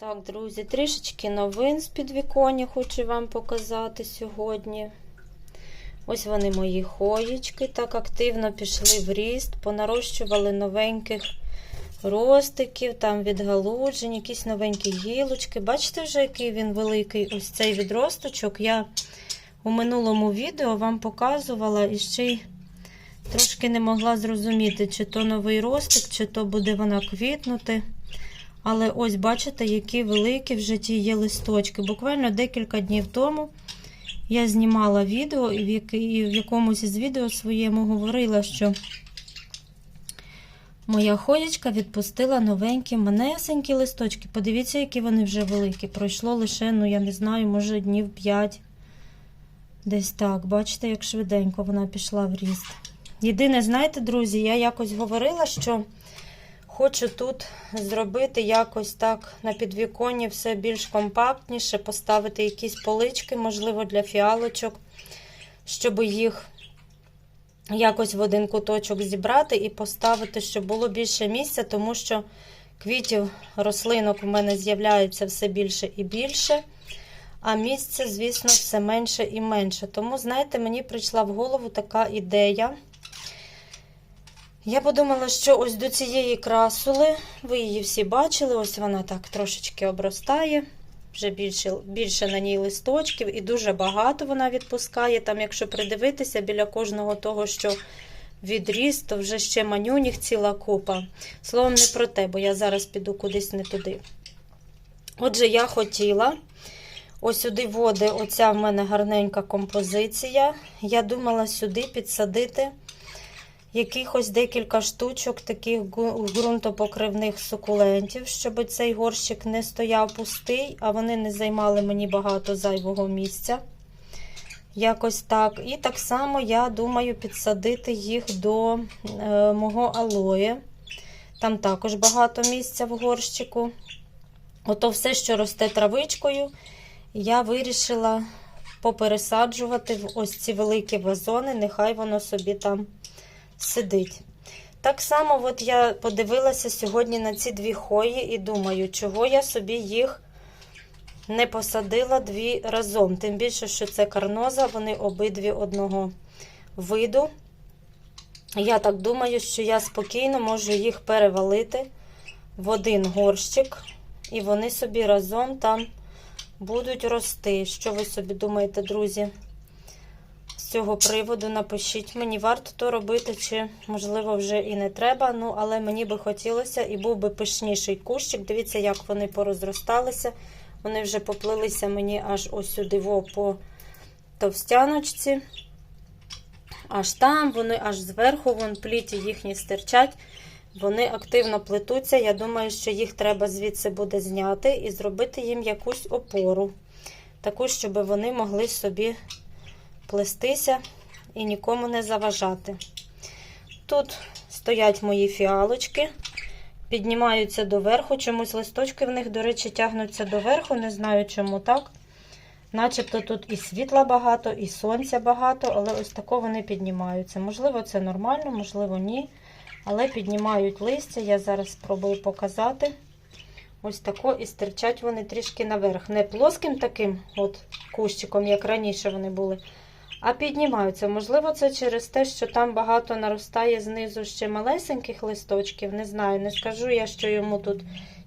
Так, друзі, трішечки новин з підвіконня хочу вам показати сьогодні. Ось вони мої хоєчки. Так активно пішли в ріст, понарощували новеньких ростиків, там відгалуджень, якісь новенькі гілочки. Бачите вже, який він великий ось цей відросточок. Я у минулому відео вам показувала і ще й трошки не могла зрозуміти, чи то новий ростик, чи то буде вона квітнути. Але ось бачите, які великі в житті є листочки. Буквально декілька днів тому я знімала відео, і в, якомусь із відео своєму говорила, що моя хоєчка відпустила новенькі манесенькі листочки. Подивіться, які вони вже великі. Пройшло лише, ну я не знаю, може днів 5. Десь так. Бачите, як швиденько вона пішла в ріст. Єдине, знаєте, друзі, я якось говорила, що. Хочу тут зробити якось так на підвіконні все більш компактніше, поставити якісь полички, можливо, для фіалочок, щоб їх якось в один куточок зібрати і поставити, щоб було більше місця, тому що квітів, рослинок у мене з'являється все більше і більше, а місця, звісно, все менше і менше. Тому, знаєте, мені прийшла в голову така ідея. Я подумала, що ось до цієї красули, ви її всі бачили, ось вона так трошечки обростає, вже більше, більше на ній листочків, і дуже багато вона відпускає. Там, якщо придивитися, біля кожного того, що відріс, то вже ще манюніх ціла купа. Словом, не про те, бо я зараз піду кудись не туди. Отже, я хотіла. Ось сюди води, оця в мене гарненька композиція. Я думала сюди підсадити якихось декілька штучок таких ґрунтопокривних сукулентів, щоб цей горщик не стояв пустий, а вони не займали мені багато зайвого місця. Якось так. І так само я думаю підсадити їх до е, мого алоє. Там також багато місця в горщику. Ото все, що росте травичкою, я вирішила попересаджувати в ось ці великі вазони, нехай воно собі там сидить. Так само, от я подивилася сьогодні на ці дві хої і думаю, чого я собі їх не посадила дві разом. Тим більше, що це карноза, вони обидві одного виду. Я так думаю, що я спокійно можу їх перевалити в один горщик, і вони собі разом там будуть рости. Що ви собі думаєте, друзі? З цього приводу напишіть. Мені варто то робити, чи, можливо, вже і не треба. Ну, але мені би хотілося і був би пишніший кущик. Дивіться, як вони порозросталися. Вони вже поплилися мені аж ось сюди по товстяночці. Аж там, вони аж зверху, вон пліті їхні стирчать. Вони активно плетуться. Я думаю, що їх треба звідси буде зняти і зробити їм якусь опору. Таку, щоб вони могли собі плестися і нікому не заважати. Тут стоять мої фіалочки, піднімаються доверху. Чомусь листочки в них, до речі, тягнуться доверху. Не знаю, чому так. Начебто тут і світла багато, і сонця багато, але ось тако вони піднімаються. Можливо, це нормально, можливо, ні. Але піднімають листя. Я зараз спробую показати. Ось тако і стирчать вони трішки наверх. Не плоским таким от кущиком, як раніше вони були, а піднімаються. Можливо, це через те, що там багато наростає знизу ще малесеньких листочків. Не знаю, не скажу я, що йому тут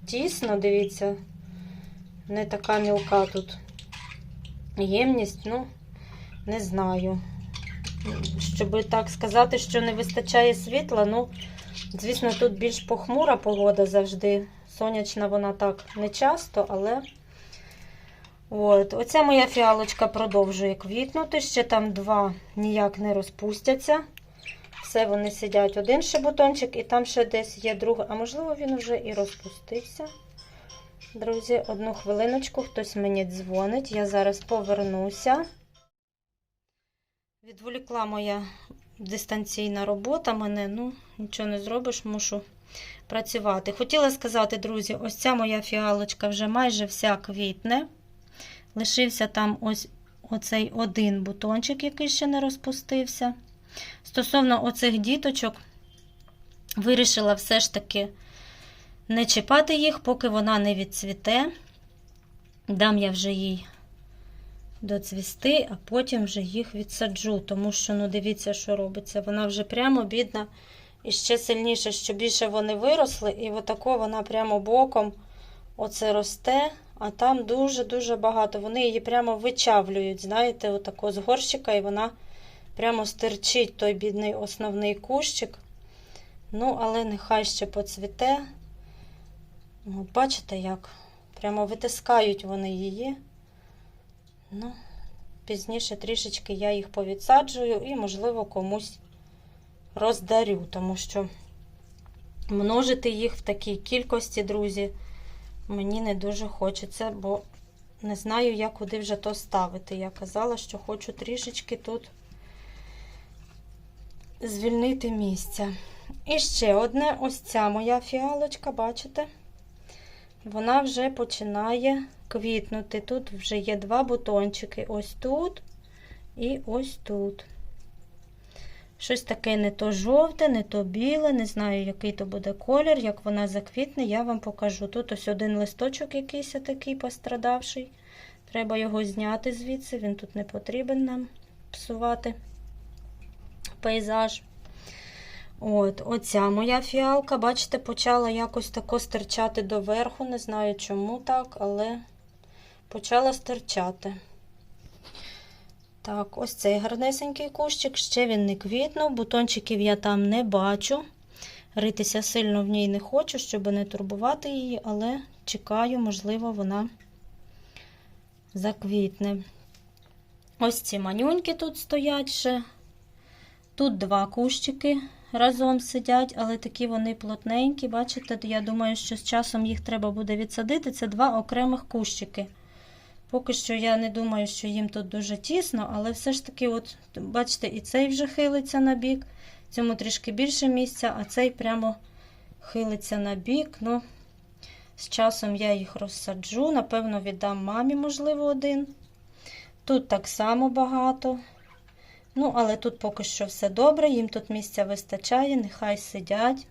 тісно, дивіться, не така мілка тут ємність, ну, не знаю. Щоб так сказати, що не вистачає світла, ну, звісно, тут більш похмура погода завжди. Сонячна вона так не часто, але. От. Оця моя фіалочка продовжує квітнути. Ще там два ніяк не розпустяться. Все, вони сидять один ще бутончик, і там ще десь є другий. А можливо, він вже і розпустився. Друзі, одну хвилиночку, хтось мені дзвонить. Я зараз повернуся. Відволікла моя дистанційна робота мене, ну, нічого не зробиш, мушу працювати. Хотіла сказати, друзі, ось ця моя фіалочка вже майже вся квітне. Лишився там ось оцей один бутончик, який ще не розпустився. Стосовно оцих діточок, вирішила все ж таки не чіпати їх, поки вона не відцвіте. Дам я вже їй доцвісти, а потім вже їх відсаджу, тому що, ну, дивіться, що робиться. Вона вже прямо бідна і ще сильніше, що більше вони виросли, і отако вона прямо боком оце росте, а там дуже-дуже багато. Вони її прямо вичавлюють, знаєте, отако з горщика, і вона прямо стирчить той бідний основний кущик. Ну, але нехай ще поцвіте. От бачите, як? Прямо витискають вони її. Ну, пізніше трішечки я їх повідсаджую і, можливо, комусь роздарю, тому що множити їх в такій кількості, друзі, мені не дуже хочеться, бо не знаю, як куди вже то ставити. Я казала, що хочу трішечки тут звільнити місця. І ще одне, ось ця моя фіалочка, бачите? Вона вже починає квітнути. Тут вже є два бутончики. Ось тут і ось тут. Щось таке не то жовте, не то біле, не знаю, який то буде колір. Як вона заквітне, я вам покажу. Тут ось один листочок якийсь такий пострадавший. Треба його зняти звідси, він тут не потрібен нам псувати пейзаж. От, Оця моя фіалка, бачите, почала якось тако стирчати доверху. Не знаю, чому так, але почала стирчати. Так, ось цей гарнесенький кущик, ще він не квітнув, бутончиків я там не бачу. Ритися сильно в ній не хочу, щоб не турбувати її, але чекаю, можливо, вона заквітне. Ось ці манюньки тут стоять ще. Тут два кущики разом сидять, але такі вони плотненькі. Бачите, я думаю, що з часом їх треба буде відсадити. Це два окремих кущики. Поки що я не думаю, що їм тут дуже тісно, але все ж таки, от, бачите, і цей вже хилиться на бік, цьому трішки більше місця, а цей прямо хилиться на бік. Ну, з часом я їх розсаджу, напевно, віддам мамі, можливо, один. Тут так само багато. Ну, але тут поки що все добре, їм тут місця вистачає, нехай сидять.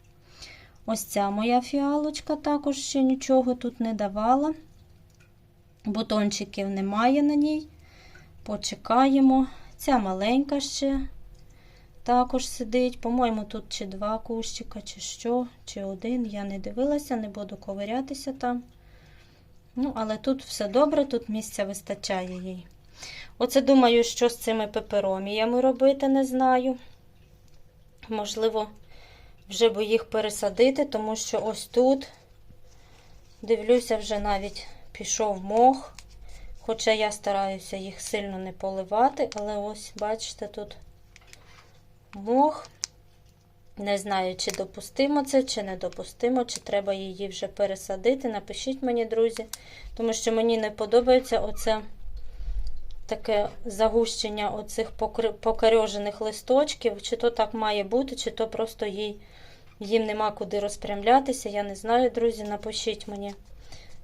Ось ця моя фіалочка також ще нічого тут не давала. Бутончиків немає на ній. Почекаємо. Ця маленька ще також сидить. По-моєму, тут чи два кущика, чи що, чи один. Я не дивилася, не буду ковирятися там. Ну, але тут все добре, тут місця вистачає їй. Оце думаю, що з цими пепероміями робити, не знаю. Можливо, вже би їх пересадити, тому що ось тут, дивлюся, вже навіть пішов мох. Хоча я стараюся їх сильно не поливати, але ось, бачите, тут мох. Не знаю, чи допустимо це, чи не допустимо, чи треба її вже пересадити. Напишіть мені, друзі, тому що мені не подобається оце таке загущення оцих покарьожених листочків. Чи то так має бути, чи то просто їй, їм нема куди розпрямлятися. Я не знаю, друзі, напишіть мені,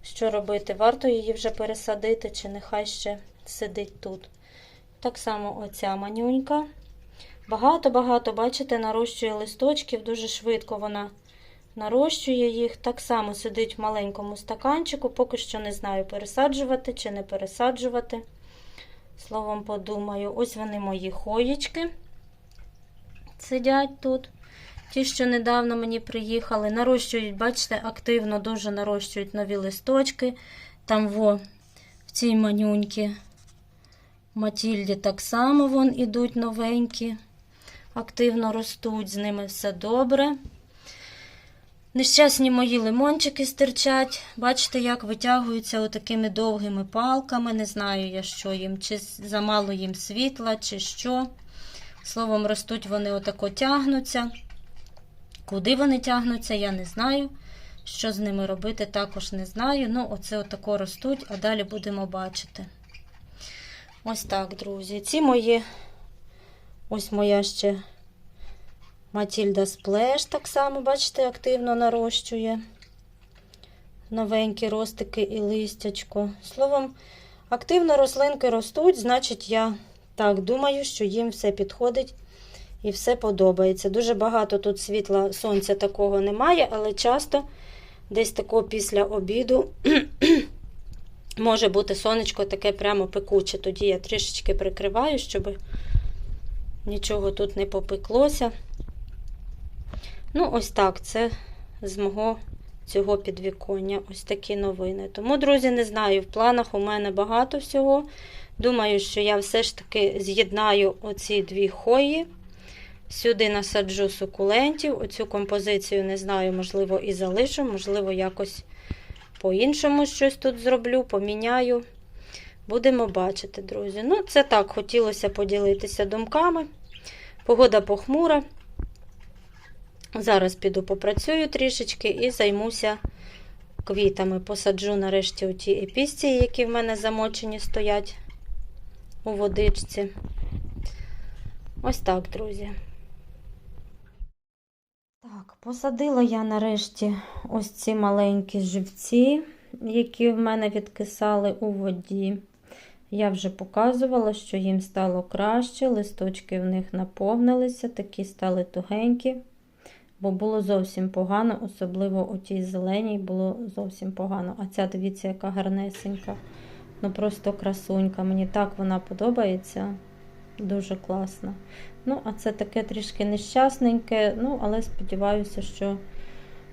що робити. Варто її вже пересадити, чи нехай ще сидить тут. Так само оця манюнька. Багато-багато, бачите, нарощує листочків, дуже швидко вона нарощує їх. Так само сидить в маленькому стаканчику, поки що не знаю, пересаджувати чи не пересаджувати. Словом, подумаю, ось вони мої хоєчки сидять тут. Ті, що недавно мені приїхали, нарощують, бачите, активно дуже нарощують нові листочки. Там во, в цій манюньки Матільді так само вон ідуть новенькі, активно ростуть, з ними все добре. Нещасні мої лимончики стирчать. Бачите, як витягуються отакими довгими палками. Не знаю я, що їм, чи замало їм світла, чи що. Словом, ростуть вони отако тягнуться. Куди вони тягнуться, я не знаю. Що з ними робити, також не знаю. Ну, оце отако ростуть, а далі будемо бачити. Ось так, друзі. Ці мої, ось моя ще. Матільда Сплеш так само, бачите, активно нарощує новенькі ростики і листячко. Словом, активно рослинки ростуть, значить, я так думаю, що їм все підходить і все подобається. Дуже багато тут світла сонця такого немає, але часто десь тако після обіду може бути сонечко таке прямо пекуче. Тоді я трішечки прикриваю, щоб нічого тут не попеклося. Ну, ось так, це з мого цього підвіконня. Ось такі новини. Тому, друзі, не знаю, в планах у мене багато всього. Думаю, що я все ж таки з'єднаю оці дві хої. Сюди насаджу сукулентів. Оцю композицію, не знаю, можливо, і залишу, можливо, якось по-іншому щось тут зроблю, поміняю. Будемо бачити, друзі. Ну, це так, хотілося поділитися думками. Погода похмура. Зараз піду попрацюю трішечки і займуся квітами. Посаджу нарешті оті епісції, які в мене замочені стоять у водичці. Ось так, друзі. Так, посадила я нарешті ось ці маленькі живці, які в мене відкисали у воді. Я вже показувала, що їм стало краще, листочки в них наповнилися, такі стали тугенькі, бо було зовсім погано, особливо у тій зеленій було зовсім погано. А ця, дивіться, яка гарнесенька. Ну просто красунька. Мені так вона подобається. Дуже класна. Ну, а це таке трішки нещасненьке, ну, але сподіваюся, що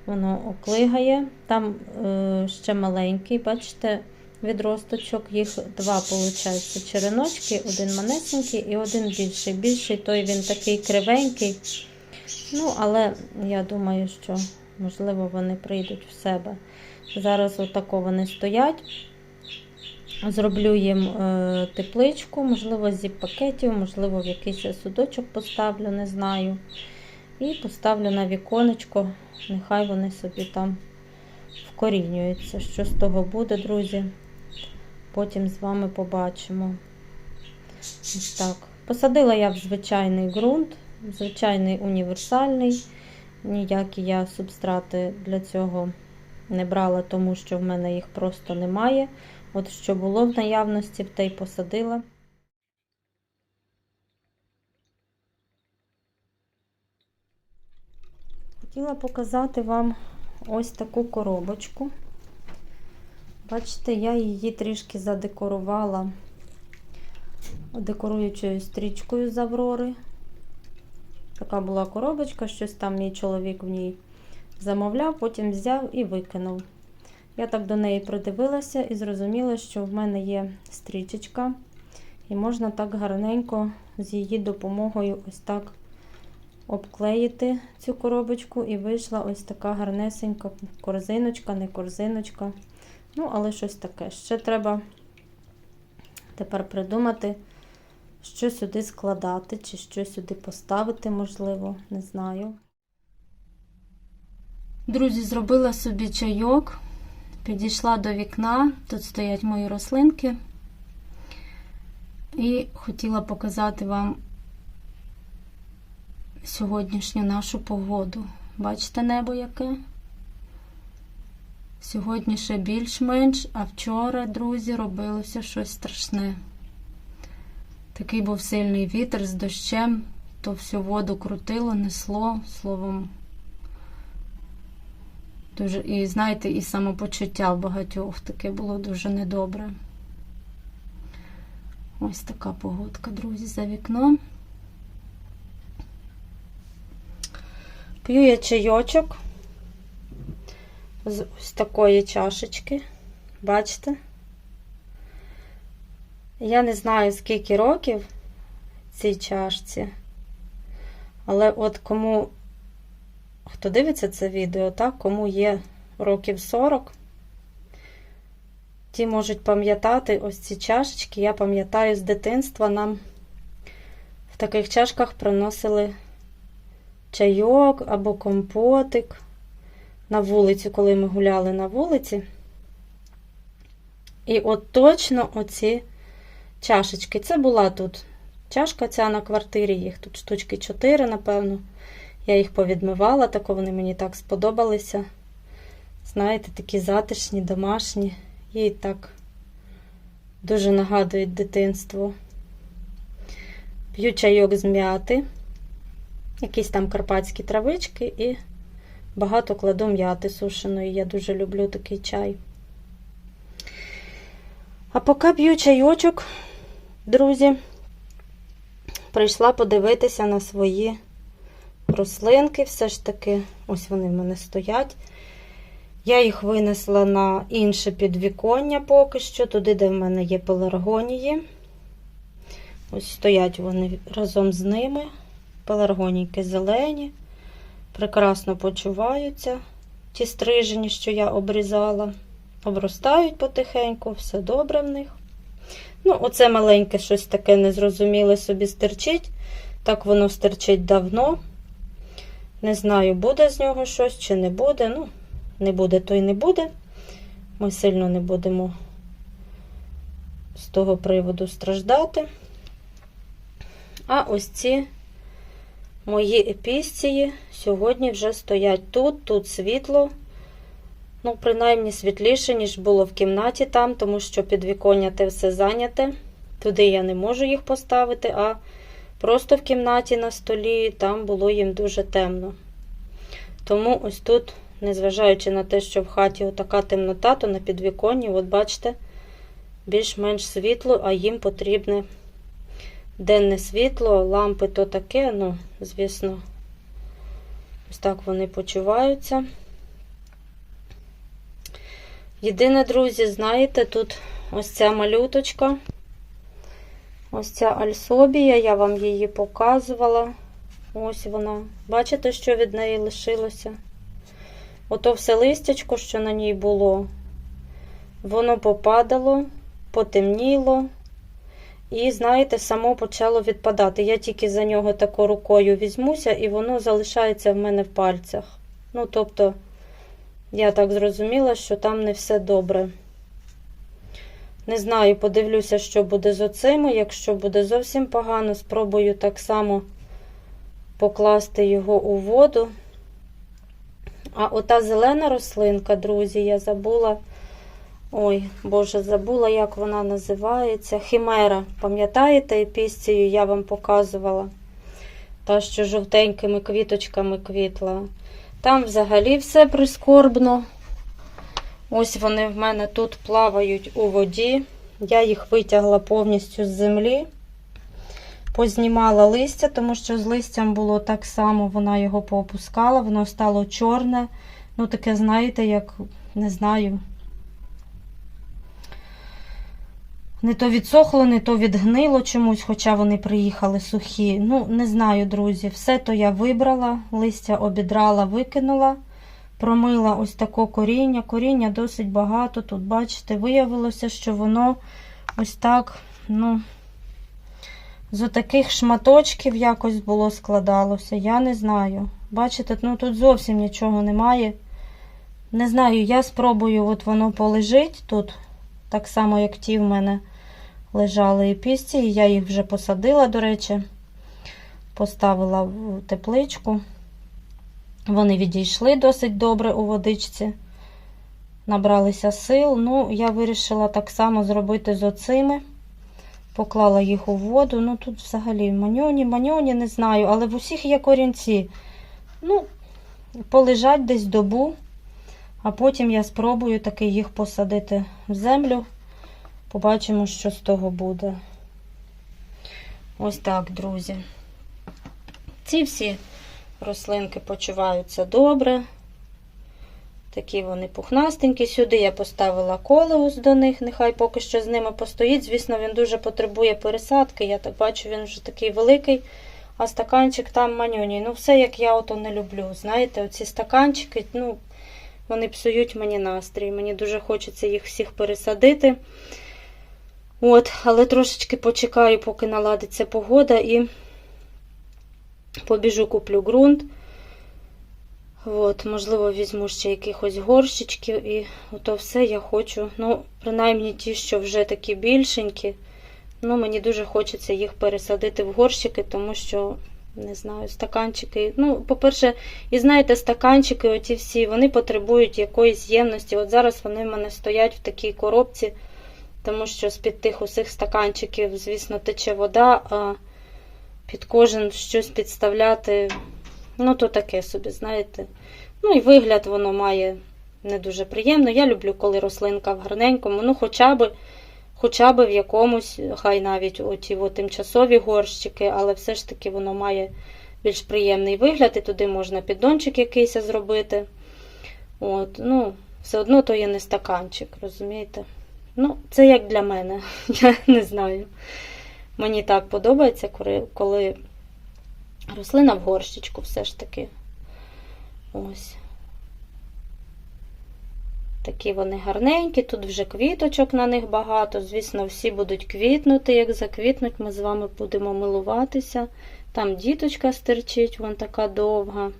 воно оклигає. Там е, ще маленький, бачите, відросточок. Їх два, виходить, череночки, один манесенький і один більший. Більший той він такий кривенький. Ну, але я думаю, що, можливо, вони прийдуть в себе. Зараз отако вони стоять. Зроблю їм е, тепличку, можливо, зі пакетів, можливо, в якийсь судочок поставлю, не знаю. І поставлю на віконечко, нехай вони собі там вкорінюються. Що з того буде, друзі, потім з вами побачимо. Ось так. Посадила я в звичайний ґрунт, звичайний універсальний. Ніякі я субстрати для цього не брала, тому що в мене їх просто немає. От що було в наявності, те й посадила. Хотіла показати вам ось таку коробочку. Бачите, я її трішки задекорувала декоруючою стрічкою з Аврори. Така була коробочка, щось там мій чоловік в ній замовляв, потім взяв і викинув. Я так до неї придивилася і зрозуміла, що в мене є стрічечка, і можна так гарненько з її допомогою ось так обклеїти цю коробочку, і вийшла ось така гарнесенька корзиночка, не корзиночка. Ну, але щось таке. Ще треба тепер придумати, що сюди складати, чи що сюди поставити, можливо, не знаю. Друзі, зробила собі чайок. Підійшла до вікна, тут стоять мої рослинки. І хотіла показати вам сьогоднішню нашу погоду. Бачите небо яке? Сьогодні ще більш-менш, а вчора, друзі, робилося щось страшне. Такий був сильний вітер з дощем, то всю воду крутило, несло, словом. Дуже, і знаєте, і самопочуття в багатьох таке було дуже недобре. Ось така погодка, друзі, за вікном. П'ю я чайочок з ось такої чашечки. Бачите? Я не знаю, скільки років цій чашці, але от кому хто дивиться це відео, так, кому є років 40, ті можуть пам'ятати ось ці чашечки. Я пам'ятаю, з дитинства нам в таких чашках приносили чайок або компотик на вулицю, коли ми гуляли на вулиці. І от точно оці чашечки. Це була тут чашка ця на квартирі, їх тут штучки 4, напевно. Я їх повідмивала, тако вони мені так сподобалися. Знаєте, такі затишні, домашні. Їй так дуже нагадують дитинство. П'ю чайок з м'яти, якісь там карпатські травички і Багато кладу м'яти сушеної. Я дуже люблю такий чай. А поки п'ю чайочок, друзі, прийшла подивитися на свої рослинки. Все ж таки, ось вони в мене стоять. Я їх винесла на інше підвіконня поки що, туди, де в мене є пеларгонії. Ось стоять вони разом з ними. Пеларгонійки зелені, прекрасно почуваються. Ті стрижені, що я обрізала, обростають потихеньку, все добре в них. Ну, оце маленьке щось таке незрозуміле собі стерчить. Так воно стерчить давно. Не знаю, буде з нього щось чи не буде. Ну, не буде, то й не буде. Ми сильно не будемо з того приводу страждати. А ось ці мої епісції сьогодні вже стоять тут, тут світло. Ну, принаймні світліше, ніж було в кімнаті там, тому що підвіконня те все зайняте. Туди я не можу їх поставити, а просто в кімнаті на столі там було їм дуже темно. Тому ось тут, незважаючи на те, що в хаті отака темнота, то на підвіконні, от бачите, більш-менш світло, а їм потрібне денне світло, лампи то таке, ну, звісно, ось так вони почуваються. Єдине, друзі, знаєте, тут ось ця малюточка, ось ця альсобія, я вам її показувала. Ось вона. Бачите, що від неї лишилося? Ото все листячко, що на ній було, воно попадало, потемніло. І, знаєте, само почало відпадати. Я тільки за нього тако рукою візьмуся, і воно залишається в мене в пальцях. Ну, тобто, я так зрозуміла, що там не все добре. Не знаю, подивлюся, що буде з оцими. Якщо буде зовсім погано, спробую так само покласти його у воду. А ота зелена рослинка, друзі, я забула. Ой, Боже, забула, як вона називається. Химера. Пам'ятаєте, епісцію я вам показувала? Та, що жовтенькими квіточками квітла. Там взагалі все прискорбно. Ось вони в мене тут плавають у воді. Я їх витягла повністю з землі. Познімала листя, тому що з листям було так само, вона його поопускала, воно стало чорне. Ну, таке, знаєте, як, не знаю. Не то відсохло, не то відгнило чомусь, хоча вони приїхали сухі. Ну, не знаю, друзі. Все то я вибрала, листя обідрала, викинула, промила ось таке коріння. Коріння досить багато. Тут, бачите, виявилося, що воно ось так, ну, з отаких шматочків якось було складалося. Я не знаю. Бачите, ну тут зовсім нічого немає. Не знаю, я спробую, от воно полежить тут, так само, як ті в мене лежали епісції. Я їх вже посадила, до речі, поставила в тепличку. Вони відійшли досить добре у водичці, набралися сил. Ну, я вирішила так само зробити з оцими. Поклала їх у воду. Ну, тут взагалі маньоні, маньоні, не знаю, але в усіх є корінці. Ну, полежать десь добу, а потім я спробую таки їх посадити в землю. Побачимо, що з того буде. Ось так, друзі. Ці всі рослинки почуваються добре. Такі вони пухнастенькі. Сюди я поставила колеус до них, нехай поки що з ними постоїть. Звісно, він дуже потребує пересадки. Я так бачу, він вже такий великий, а стаканчик там манюній. Ну, все, як я ото не люблю. Знаєте, оці стаканчики, ну, вони псують мені настрій. Мені дуже хочеться їх всіх пересадити. От, але трошечки почекаю, поки наладиться погода, і побіжу, куплю ґрунт. От, можливо, візьму ще якихось горщичків, і ото все я хочу. Ну, принаймні ті, що вже такі більшенькі. Ну, мені дуже хочеться їх пересадити в горщики, тому що, не знаю, стаканчики. Ну, по-перше, і знаєте, стаканчики, оті всі, вони потребують якоїсь ємності. От зараз вони в мене стоять в такій коробці, тому що з-під тих усіх стаканчиків, звісно, тече вода, а під кожен щось підставляти. Ну, то таке собі, знаєте. Ну і вигляд воно має не дуже приємно. Я люблю, коли рослинка в гарненькому, ну хоча б, хоча б в якомусь, хай навіть оті от тимчасові горщики, але все ж таки воно має більш приємний вигляд, і туди можна піддончик якийсь зробити. От, ну, все одно то є не стаканчик, розумієте? Ну, це як для мене, я не знаю. Мені так подобається, коли, рослина в горщичку все ж таки. Ось. Такі вони гарненькі, тут вже квіточок на них багато. Звісно, всі будуть квітнути. Як заквітнуть, ми з вами будемо милуватися. Там діточка стерчить, вон така довга.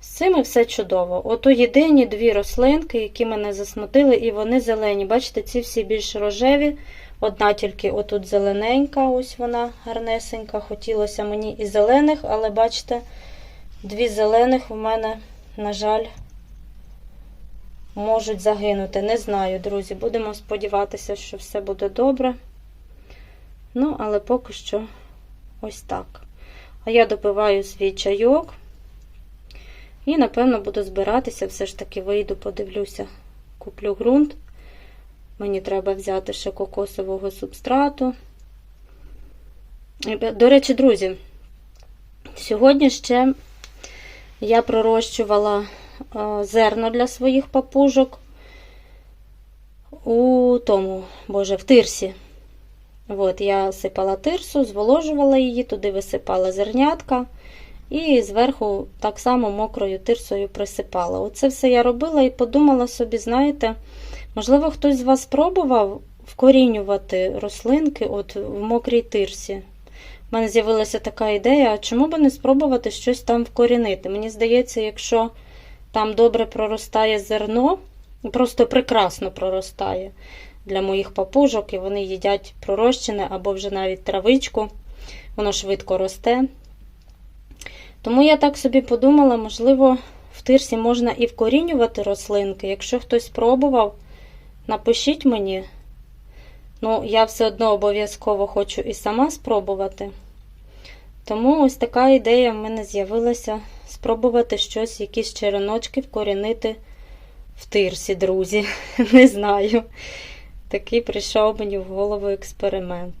З цими все чудово. Ото єдині дві рослинки, які мене засмутили, і вони зелені. Бачите, ці всі більш рожеві. Одна тільки отут зелененька, ось вона гарнесенька. Хотілося мені і зелених, але бачите, дві зелених у мене, на жаль, можуть загинути. Не знаю, друзі. Будемо сподіватися, що все буде добре. Ну, але поки що ось так. А я допиваю свій чайок. І, напевно, буду збиратися, все ж таки вийду, подивлюся, куплю ґрунт. Мені треба взяти ще кокосового субстрату. До речі, друзі, сьогодні ще я пророщувала зерно для своїх папужок у тому, боже, в тирсі. От, я сипала тирсу, зволожувала її, туди висипала зернятка. І зверху так само мокрою тирсою присипала. Оце все я робила і подумала собі, знаєте, можливо, хтось з вас спробував вкорінювати рослинки от в мокрій тирсі. У мене з'явилася така ідея, а чому би не спробувати щось там вкорінити? Мені здається, якщо там добре проростає зерно, просто прекрасно проростає для моїх папужок, і вони їдять пророщене або вже навіть травичку, воно швидко росте. Тому я так собі подумала, можливо, в тирсі можна і вкорінювати рослинки. Якщо хтось пробував, напишіть мені. Ну, я все одно обов'язково хочу і сама спробувати. Тому ось така ідея в мене з'явилася спробувати щось, якісь череночки вкорінити в тирсі, друзі. Не знаю. Такий прийшов мені в голову експеримент.